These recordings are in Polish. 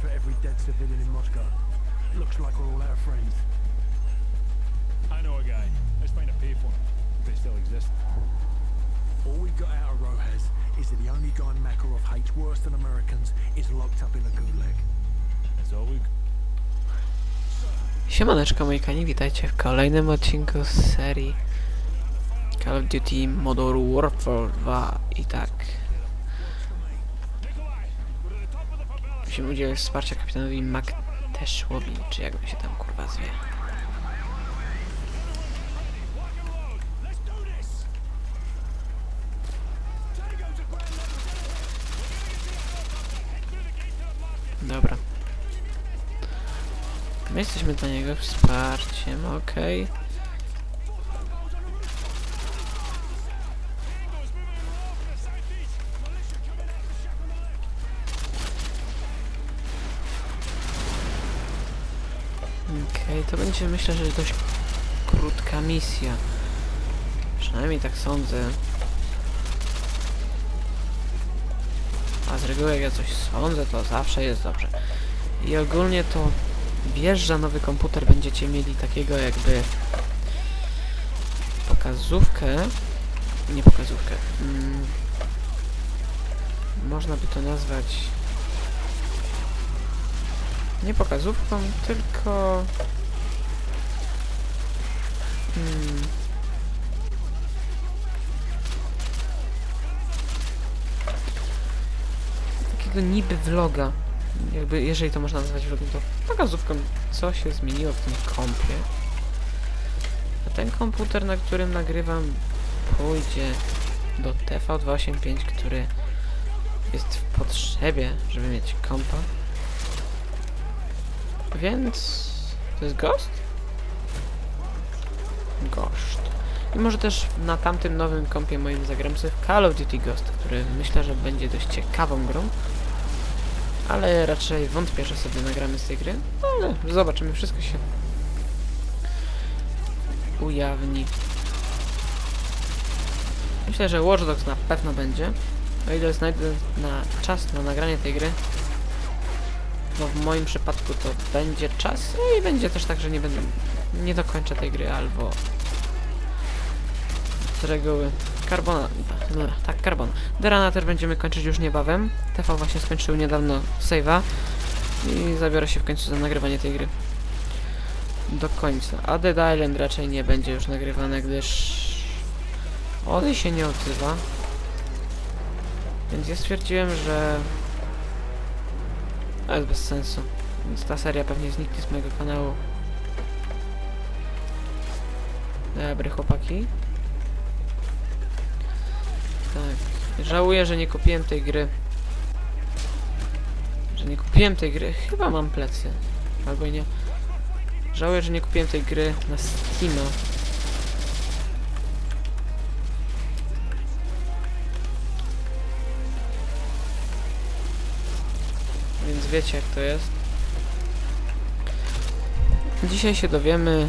for every dead civilian in Moscow. Looks like we're all out of friends. I know a guy. Let's find a payphone. If they still exist. All we got out of Rojas is that the only guy Makarov hates worse than Americans is locked up in a gulag. That's all we Siemaneczko moi kani, witajcie w kolejnym odcinku z serii Call of Duty Modern Warfare 2 i tak Musimy udzielić wsparcia kapitanowi Makteszłowi, czy jak on się tam kurwa zwie Dobra My jesteśmy dla niego wsparciem, okej. Okej, to będzie myślę, że dość krótka misja. Przynajmniej tak sądzę. A z reguły jak ja coś sądzę, to zawsze jest dobrze. I ogólnie to wjeżdża nowy komputer, będziecie mieli takiego jakby pokazówkę, nie pokazówkę, mm, można by to nazwać nie pokazówką, tylko mm, takiego niby vloga, jakby, jeżeli to można nazwać vlogiem, to pokazówką, co się zmieniło w tym kompie. A ten komputer, na którym nagrywam, pójdzie do TV285, który jest w potrzebie, żeby mieć kompa. Więc... To jest Ghost? Ghost. I może też na tamtym nowym kompie moim zagram sobie w Call of Duty Ghost, który myślę, że będzie dość ciekawą grą ale raczej wątpię, że sobie nagramy z tej gry. Ale zobaczymy, wszystko się ujawni. Myślę, że Watch Dogs na pewno będzie. O ile znajdę na czas na nagranie tej gry, bo w moim przypadku to będzie czas no i będzie też tak, że nie będę, nie dokończę tej gry albo z reguły Carbona, tak, Carbon. Derana też będziemy kończyć już niebawem. TV właśnie skończył niedawno save'a i zabiorę się w końcu za nagrywanie tej gry. Do końca. A Dead Island raczej nie będzie już nagrywane, gdyż Ody się nie odzywa. Więc ja stwierdziłem, że to jest bez sensu. Więc ta seria pewnie zniknie z mojego kanału. Dobry chłopaki. Tak. Żałuję, że nie kupiłem tej gry. Że nie kupiłem tej gry. Chyba mam plecy. Albo nie. Żałuję, że nie kupiłem tej gry na Steama. Wiecie jak to jest. Dzisiaj się dowiemy.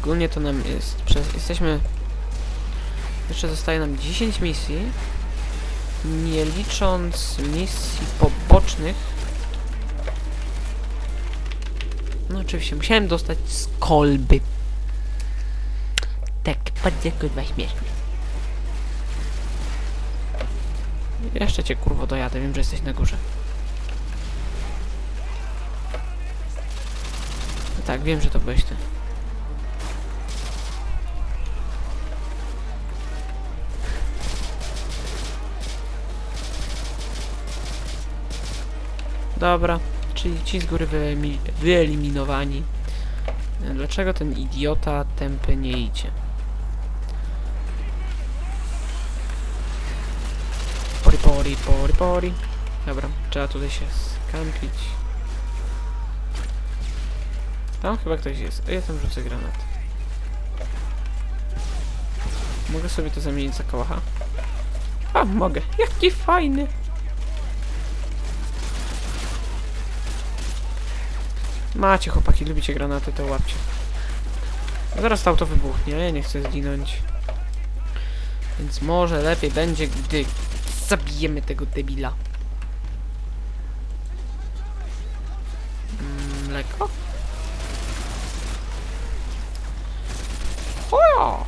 Ogólnie to nam jest. Przez, jesteśmy jeszcze zostaje nam 10 misji. Nie licząc misji pobocznych. No oczywiście, musiałem dostać z kolby. Tak, bardzo kurwa śmiesznie. Jeszcze cię kurwo dojadę, wiem, że jesteś na górze. Tak, wiem, że to byłeś ty. Dobra, czyli ci z góry wyeliminowani. Dlaczego ten idiota tępy nie idzie? Pori, pori, pori, pori. Dobra, trzeba tutaj się skampić. Tam chyba ktoś jest. A ja tam rzucę granat. Mogę sobie to zamienić za kołacha? A, mogę. Jaki fajny! Macie chłopaki, lubicie granaty, to łapcie. Zaraz to auto wybuchnie, ja nie chcę zginąć. Więc może lepiej będzie, gdy zabijemy tego debila. Mm, Mleko? Hoja!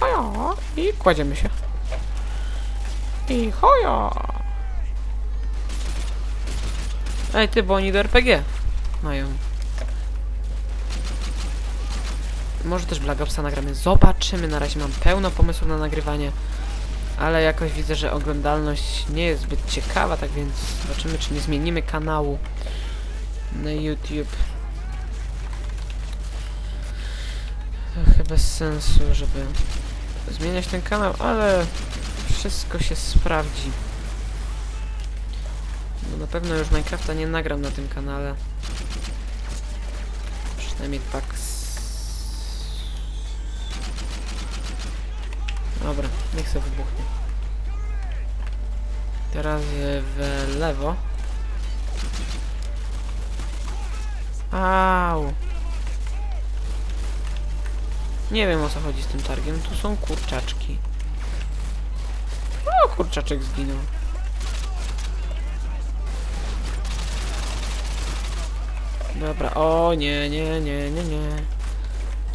Hoja! I kładziemy się. I hoja! Ej ty, bo oni do RPG mają. Może też Black Opsa nagramy. Zobaczymy. Na razie mam pełno pomysłów na nagrywanie. Ale jakoś widzę, że oglądalność nie jest zbyt ciekawa, tak więc zobaczymy, czy nie zmienimy kanału na YouTube. Trochę bez sensu, żeby zmieniać ten kanał, ale wszystko się sprawdzi. No na pewno już Minecrafta nie nagram na tym kanale. Przynajmniej tak. Dobra, niech sobie wybuchnie. Teraz w lewo. Au. Nie wiem o co chodzi z tym targiem. Tu są kurczaczki. O, kurczaczek zginął. Dobra, o nie, nie, nie, nie, nie.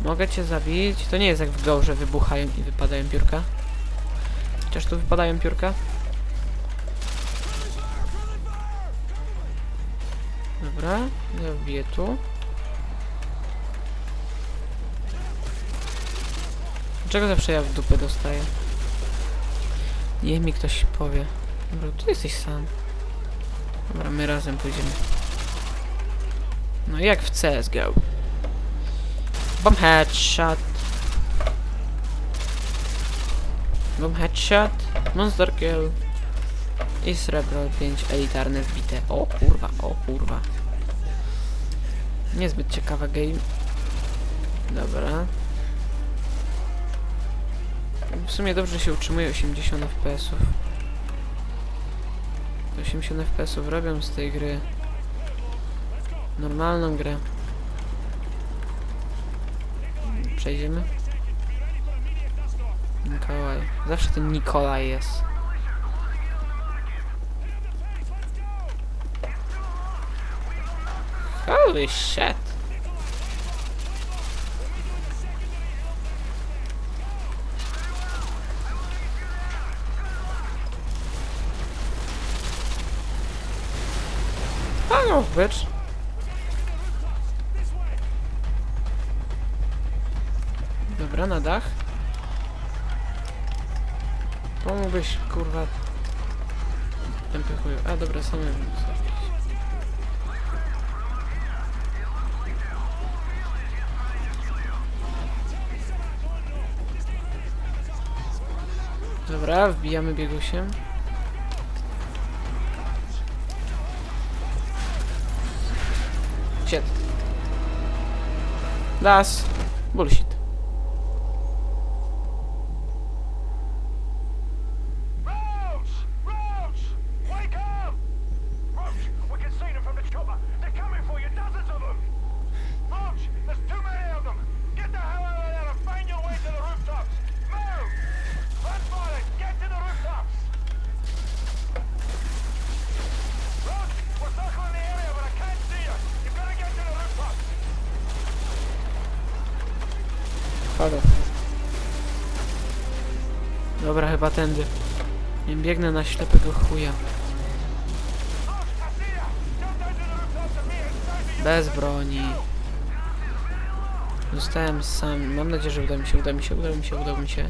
Mogę cię zabić? To nie jest jak w Go, że wybuchają i wypadają piórka. Chociaż tu wypadają piórka. Dobra, ja wbiję tu. Dlaczego zawsze ja w dupę dostaję? Niech mi ktoś powie. Dobra, tu jesteś sam. Dobra, my razem pójdziemy. No jak w CSGO. Bomb headshot. Bomb headshot. Monster kill. I srebro 5 elitarne wbite. O kurwa, o kurwa. Niezbyt ciekawa game. Dobra. W sumie dobrze się utrzymuje 80 FPS-ów. 80 FPS-ów robią z tej gry normalną grę. Przejdziemy? Mikołaj. Zawsze ten Nikolaj jest. Holy shit. Hang off, bitch. Dobra, na dach. Pomógłbyś, kurwa... Tępy chuju. A, dobra, zrobić. Dobra, wbijamy biegusiem. Shit. Das. Bullshit. Dobra, chyba tędy. Nie biegnę na ślepego chuja. Bez broni. Zostałem sam. Mam nadzieję, że uda mi się, uda mi się, uda mi się, uda mi się.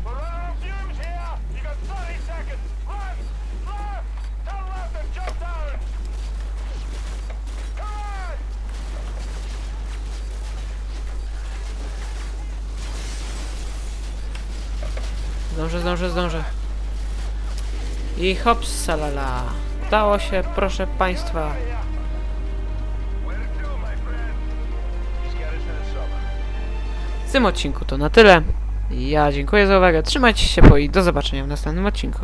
Zdążę, zdążę, zdążę. I hop, salala. Udało się, proszę państwa. W tym odcinku to na tyle. Ja dziękuję za uwagę. Trzymajcie się ciepło i do zobaczenia w następnym odcinku.